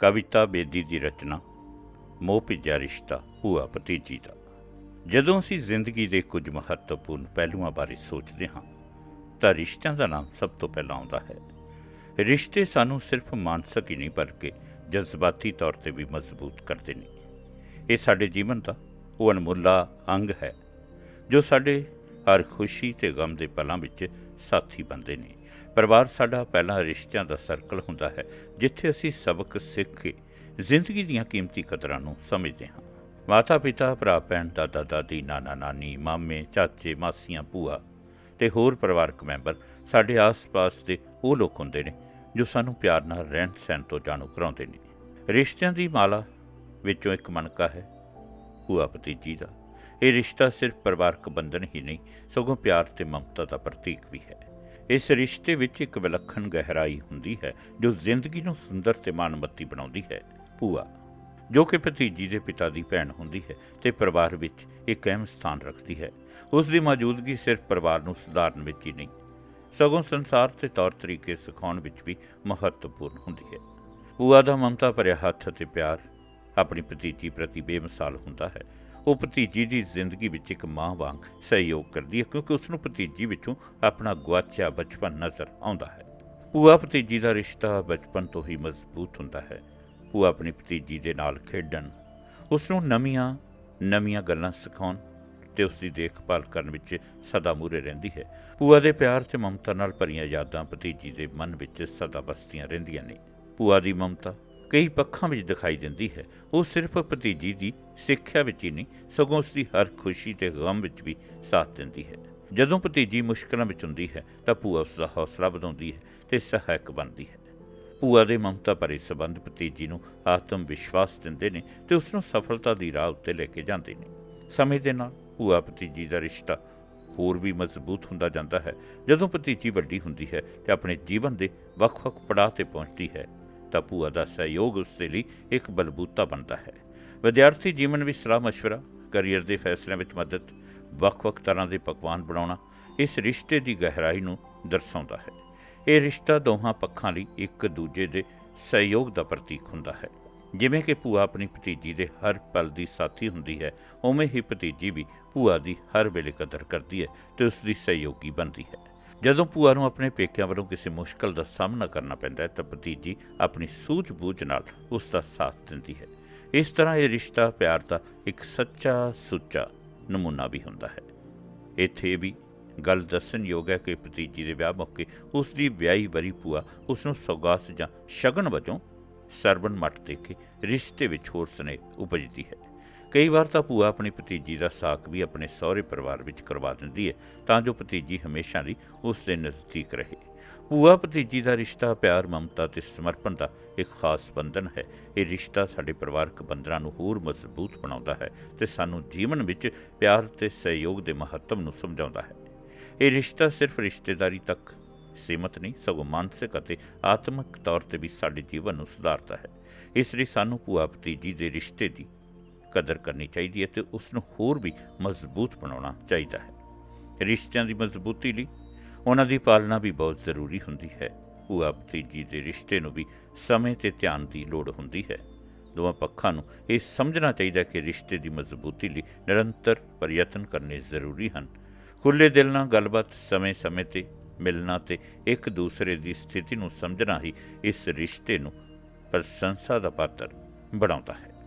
ਕਵਿਤਾ ਬੇਦੀ ਦੀ ਰਚਨਾ, ਮੋਹ ਭਿੱਜਾ ਰਿਸ਼ਤਾ, ਭੂਆ ਭਤੀਜੀ ਦਾ। ਜਦੋਂ ਅਸੀਂ ਜ਼ਿੰਦਗੀ ਦੇ ਕੁਝ ਮਹੱਤਵਪੂਰਨ ਪਹਿਲੂਆਂ ਬਾਰੇ ਸੋਚਦੇ ਹਾਂ, ਤਾਂ ਰਿਸ਼ਤਿਆਂ ਦਾ ਨਾਮ ਸਭ ਤੋਂ ਪਹਿਲਾਂ ਆਉਂਦਾ ਹੈ। ਰਿਸ਼ਤੇ ਸਾਨੂੰ ਸਿਰਫ ਮਾਨਸਿਕ ਹੀ ਨਹੀਂ, ਬਲਕਿ ਜਜ਼ਬਾਤੀ ਤੌਰ ਤੇ ਵੀ ਮਜ਼ਬੂਤ ਕਰਦੇ ਨੇ। ਇਹ ਸਾਡੇ ਜੀਵਨ ਦਾ ਉਹ ਅਨਮੁੱਲਾ ਅੰਗ ਹੈ, ਜੋ ਸਾਡੇ ਹਰ ਖੁਸ਼ੀ ਤੇ ਗਮ ਦੇ ਪਲਾਂ ਵਿੱਚ ਸਾਥੀ ਬਣਦੇ ਨੇ। ਪਰਿਵਾਰ ਸਾਡਾ ਪਹਿਲਾਂ ਰਿਸ਼ਤਿਆਂ ਦਾ ਸਰਕਲ ਹੁੰਦਾ ਹੈ, ਜਿੱਥੇ ਅਸੀਂ ਸਬਕ ਸਿੱਖ ਕੇ ਜ਼ਿੰਦਗੀ ਦੀਆਂ ਕੀਮਤੀ ਕਦਰਾਂ ਨੂੰ ਸਮਝਦੇ ਹਾਂ। ਮਾਤਾ ਪਿਤਾ, ਭਰਾ, ਭੈਣ, ਦਾਦਾ, ਦਾਦੀ, ਨਾਨਾ, ਨਾਨੀ, ਮਾਮੇ, ਚਾਚੇ, ਮਾਸੀਆਂ, ਭੂਆ ਤੇ ਹੋਰ ਪਰਿਵਾਰਕ ਮੈਂਬਰ ਸਾਡੇ ਆਸ-ਪਾਸ ਦੇ ਉਹ ਲੋਕ ਹੁੰਦੇ ਨੇ ਜੋ ਸਾਨੂੰ ਪਿਆਰ ਨਾਲ ਰਹਿਣ ਸਹਿਣ ਤੋਂ ਜਾਣੂ ਕਰਾਉਂਦੇ ਨੇ। ਰਿਸ਼ਤਿਆਂ ਦੀ ਮਾਲਾ ਵਿੱਚੋਂ ਇੱਕ ਮਣਕਾ ਹੈ, ਭੂਆ ਭਤੀਜੀ ਦਾ। ਇਹ ਰਿਸ਼ਤਾ ਸਿਰਫ ਪਰਿਵਾਰਕ ਬੰਧਨ ਹੀ ਨਹੀਂ, ਸਗੋਂ ਪਿਆਰ ਤੇ ਮਮਤਾ ਦਾ ਪ੍ਰਤੀਕ ਵੀ ਹੈ। ਇਸ ਰਿਸ਼ਤੇ ਵਿੱਚ ਇੱਕ ਵਿਲੱਖਣ ਗਹਿਰਾਈ ਹੁੰਦੀ ਹੈ, ਜੋ ਜ਼ਿੰਦਗੀ ਨੂੰ ਸੁੰਦਰ ਤੇ ਮਾਨਮੱਤੀ ਬਣਾਉਂਦੀ ਹੈ। ਭੂਆ, ਜੋ ਕਿ ਭਤੀਜੀ ਦੇ ਪਿਤਾ ਦੀ ਭੈਣ ਹੁੰਦੀ ਹੈ ਤੇ ਪਰਿਵਾਰ ਵਿੱਚ ਇੱਕ ਅਹਿਮ ਸਥਾਨ ਰੱਖਦੀ ਹੈ। ਉਸ ਦੀ ਮੌਜੂਦਗੀ ਸਿਰਫ ਪਰਿਵਾਰ ਨੂੰ ਸੁਧਾਰਨ ਵਿੱਚ ਹੀ ਨਹੀਂ, ਸਗੋਂ ਸੰਸਾਰ ਤੇ ਤੌਰ ਤਰੀਕੇ ਸਿਖਾਉਣ ਵਿੱਚ ਵੀ ਮਹੱਤਵਪੂਰਨ ਹੁੰਦੀ ਹੈ। ਭੂਆ ਦਾ ਮਮਤਾ ਭਰਿਆ ਹੱਥ ਅਤੇ ਪਿਆਰ ਆਪਣੀ ਭਤੀਜੀ ਪ੍ਰਤੀ ਬੇਮਿਸਾਲ ਹੁੰਦਾ ਹੈ। ਉਹ ਭਤੀਜੀ ਦੀ ਜ਼ਿੰਦਗੀ ਵਿੱਚ ਇੱਕ ਮਾਂ ਵਾਂਗ ਸਹਿਯੋਗ ਕਰਦੀ ਹੈ, ਕਿਉਂਕਿ ਉਸ ਨੂੰ ਭਤੀਜੀ ਵਿੱਚੋਂ ਆਪਣਾ ਗੁਆਚਿਆ ਬਚਪਨ ਨਜ਼ਰ ਆਉਂਦਾ ਹੈ। ਭੂਆ ਭਤੀਜੀ ਦਾ ਰਿਸ਼ਤਾ ਬਚਪਨ ਤੋਂ ਹੀ ਮਜ਼ਬੂਤ ਹੁੰਦਾ ਹੈ। ਭੂਆ ਆਪਣੀ ਭਤੀਜੀ ਦੇ ਨਾਲ ਖੇਡਣ ਉਸ ਨੂੰ ਨਵੀਆਂ ਨਵੀਆਂ ਗੱਲਾਂ ਸਿਖਾਉਣ ਤੇ ਉਸ ਦੀ ਦੇਖਭਾਲ ਕਰਨ ਵਿੱਚ ਸਦਾ ਮੂਰੇ ਰਹਿੰਦੀ ਹੈ। ਭੂਆ ਦੇ ਪਿਆਰ ਤੇ ਮਮਤਾ ਨਾਲ ਭਰੀਆਂ ਯਾਦਾਂ ਭਤੀਜੀ ਦੇ ਮਨ ਵਿੱਚ ਸਦਾ ਬਸਦੀਆਂ ਰਹਿੰਦੀਆਂ ਨੇ। ਭੂਆ ਦੀ ਮਮਤਾ ਕਈ ਪੱਖਾਂ ਵਿੱਚ ਦਿਖਾਈ ਦਿੰਦੀ ਹੈ। ਉਹ ਸਿਰਫ ਭਤੀਜੀ ਦੀ ਸਿੱਖਿਆ ਵਿੱਚ ਹੀ ਨਹੀਂ, ਸਗੋਂ ਉਸ ਦੀ ਹਰ ਖੁਸ਼ੀ ਤੇ ਗਮ ਵਿੱਚ ਵੀ ਸਾਥ ਦਿੰਦੀ ਹੈ। ਜਦੋਂ ਭਤੀਜੀ ਮੁਸ਼ਕਲਾਂ ਵਿੱਚ ਹੁੰਦੀ ਹੈ, ਤਾਂ ਭੂਆ ਉਸ ਦਾ ਹੌਸਲਾ ਵਧਾਉਂਦੀ ਹੈ ਤੇ ਸਹਾਇਕ ਬਣਦੀ ਹੈ। ਭੂਆ ਦੇ ਮਮਤਾ ਭਰੇ ਸਬੰਧ ਭਤੀਜੀ ਨੂੰ ਆਤਮ ਵਿਸ਼ਵਾਸ ਦਿੰਦੇ ਨੇ ਤੇ ਉਸ ਨੂੰ ਸਫਲਤਾ ਦੀ ਰਾਹ ਉੱਤੇ ਲੈ ਕੇ ਜਾਂਦੇ ਨੇ। ਸਮੇਂ ਦੇ ਨਾਲ ਭੂਆ ਭਤੀਜੀ ਦਾ ਰਿਸ਼ਤਾ ਹੋਰ ਵੀ ਮਜ਼ਬੂਤ ਹੁੰਦਾ ਜਾਂਦਾ ਹੈ। ਜਦੋਂ ਭਤੀਜੀ ਵੱਡੀ ਹੁੰਦੀ ਹੈ, ਤੇ ਆਪਣੇ ਜੀਵਨ ਦੇ ਵੱਖ-ਵੱਖ ਪੜਾਅ ਤੇ ਪਹੁੰਚਦੀ ਹੈ ਤਾਂ ਭੂਆ ਦਾ ਸਹਿਯੋਗ ਉਸ ਦੇ ਲਈ ਇੱਕ ਬਲਬੂਤਾ ਬਣਦਾ ਹੈ। ਵਿਦਿਆਰਥੀ ਜੀਵਨ ਵਿੱਚ ਸਲਾਹ مشਵਰਾ ਕੈਰੀਅਰ ਦੇ ਫੈਸਲਿਆਂ ਵਿੱਚ ਮਦਦ, ਵੱਖ-ਵੱਖ ਤਰ੍ਹਾਂ ਦੇ ਪਕਵਾਨ ਬਣਾਉਣਾ, ਇਸ ਰਿਸ਼ਤੇ ਦੀ ਗਹਿਰਾਈ ਨੂੰ ਦਰਸਾਉਂਦਾ ਹੈ। ਇਹ ਰਿਸ਼ਤਾ ਦੋਹਾਂ ਪੱਖਾਂ ਲਈ ਇੱਕ ਦੂਜੇ ਦੇ ਸਹਿਯੋਗ ਦਾ ਪ੍ਰਤੀਕ ਹੁੰਦਾ ਹੈ। ਜਿਵੇਂ ਕਿ ਭੂਆ ਆਪਣੀ ਭਤੀਜੀ ਦੇ ਹਰ ਪਲ ਦੀ ਸਾਥੀ ਹੁੰਦੀ ਹੈ, ਉਵੇਂ ਹੀ ਭਤੀਜੀ ਵੀ ਭੂਆ ਦੀ ਹਰ ਵੇਲੇ ਕਦਰ ਕਰਦੀ ਹੈ ਤੇ ਉਸ ਦੀ ਸਹਿਯੋਗੀ ਬਣਦੀ ਹੈ। ਜਦੋਂ ਭੂਆ ਨੂੰ ਆਪਣੇ ਪੇਕਿਆਂ ਵੱਲੋਂ ਕਿਸੇ ਮੁਸ਼ਕਲ ਦਾ ਸਾਹਮਣਾ ਕਰਨਾ ਪੈਂਦਾ ਹੈ, ਤਾਂ ਭਤੀਜੀ ਆਪਣੀ ਸੂਝ-ਬੂਝ ਨਾਲ ਉਸ ਦਾ ਸਾਥ ਦਿੰਦੀ ਹੈ। ਇਸ ਤਰ੍ਹਾਂ ਇਹ ਰਿਸ਼ਤਾ, ਪਿਆਰ ਦਾ ਇੱਕ ਸੱਚਾ ਸੁੱਚਾ ਨਮੂਨਾ ਵੀ ਹੁੰਦਾ ਹੈ। ਇੱਥੇ ਵੀ ਗੱਲ ਦੱਸਣਯੋਗ ਹੈ ਕਿ ਭਤੀਜੀ ਦੇ ਵਿਆਹ ਮੌਕੇ ਉਸ ਦੀ ਵਿਆਹੀ ਵਰੀ ਭੂਆ ਉਸ ਨੂੰ ਸੌਗਾਤ ਜਾਂ ਸ਼ਗਨ ਵਜੋਂ ਸਰਵਨ ਮੱਟ ਦੇ ਕੇ ਰਿਸ਼ਤੇ ਵਿੱਚ ਹੋਰ ਸਨੇਹ ਉਪਜਦੀ ਹੈ। ਕਈ ਵਾਰ ਤਾਂ ਭੂਆ ਆਪਣੀ ਭਤੀਜੀ ਦਾ ਸਾਕ ਵੀ ਆਪਣੇ ਸਹੁਰੇ ਪਰਿਵਾਰ ਵਿੱਚ ਕਰਵਾ ਦਿੰਦੀ ਹੈ ਤਾਂ ਜੋ ਭਤੀਜੀ ਹਮੇਸ਼ਾ ਲਈ ਉਸ ਦੇ ਨਜ਼ਦੀਕ ਰਹੇ। ਭੂਆ ਭਤੀਜੀ ਦਾ ਰਿਸ਼ਤਾ ਪਿਆਰ, ਮਮਤਾ ਤੇ ਸਮਰਪਣ ਦਾ ਇੱਕ ਖਾਸ ਬੰਧਨ ਹੈ। ਇਹ ਰਿਸ਼ਤਾ ਸਾਡੇ ਪਰਿਵਾਰਕ ਬੰਧਨਾਂ ਨੂੰ ਹੋਰ ਮਜ਼ਬੂਤ ਬਣਾਉਂਦਾ ਹੈ ਤੇ ਸਾਨੂੰ ਜੀਵਨ ਵਿੱਚ ਪਿਆਰ ਤੇ ਸਹਿਯੋਗ ਦੇ ਮਹੱਤਵ ਨੂੰ ਸਮਝਾਉਂਦਾ ਹੈ। ਇਹ ਰਿਸ਼ਤਾ ਸਿਰਫ ਰਿਸ਼ਤੇਦਾਰੀ ਤੱਕ ਸੀਮਤ ਨਹੀਂ, ਸਗੋਂ ਮਾਨਸਿਕ ਅਤੇ ਆਤਮਿਕ ਤੌਰ ਤੇ ਵੀ ਸਾਡੇ ਜੀਵਨ ਨੂੰ ਸੁਧਾਰਦਾ ਹੈ। ਇਸ ਲਈ ਸਾਨੂੰ ਭੂਆ ਭਤੀਜੀ ਦੇ ਰਿਸ਼ਤੇ ਦੀ ਕਦਰ ਕਰਨੀ ਚਾਹੀਦੀ ਹੈ ਤੇ ਉਸ ਨੂੰ ਹੋਰ ਵੀ ਮਜ਼ਬੂਤ ਬਣਾਉਣਾ ਚਾਹੀਦਾ ਹੈ। ਰਿਸ਼ਤਿਆਂ ਦੀ ਮਜ਼ਬੂਤੀ ਲਈ ਉਹਨਾਂ ਦੀ ਪਾਲਣਾ ਵੀ ਬਹੁਤ ਜ਼ਰੂਰੀ ਹੁੰਦੀ ਹੈ। ਭੂਆ ਭਤੀਜੀ ਦੇ ਰਿਸ਼ਤੇ ਨੂੰ ਵੀ ਸਮੇਂ ਤੇ ਧਿਆਨ ਦੀ ਲੋੜ ਹੁੰਦੀ ਹੈ। ਦੋਵਾਂ ਪੱਖਾਂ ਨੂੰ ਇਹ ਸਮਝਣਾ ਚਾਹੀਦਾ ਕਿ ਰਿਸ਼ਤੇ ਦੀ ਮਜ਼ਬੂਤੀ ਲਈ ਨਿਰੰਤਰ ਪ੍ਰਯਤਨ ਕਰਨੇ ਜ਼ਰੂਰੀ ਹਨ। ਖੁੱਲੇ ਦਿਲ ਨਾਲ ਗੱਲਬਾਤ, ਸਮੇਂ-ਸਮੇਂ ਤੇ ਮਿਲਣਾ ਤੇ ਇੱਕ ਦੂਸਰੇ ਦੀ ਸਥਿਤੀ ਨੂੰ ਸਮਝਣਾ ਹੀ ਇਸ ਰਿਸ਼ਤੇ ਨੂੰ ਪ੍ਰਸ਼ੰਸਾ ਦਾ ਪਾਤਰ ਬਣਾਉਂਦਾ ਹੈ।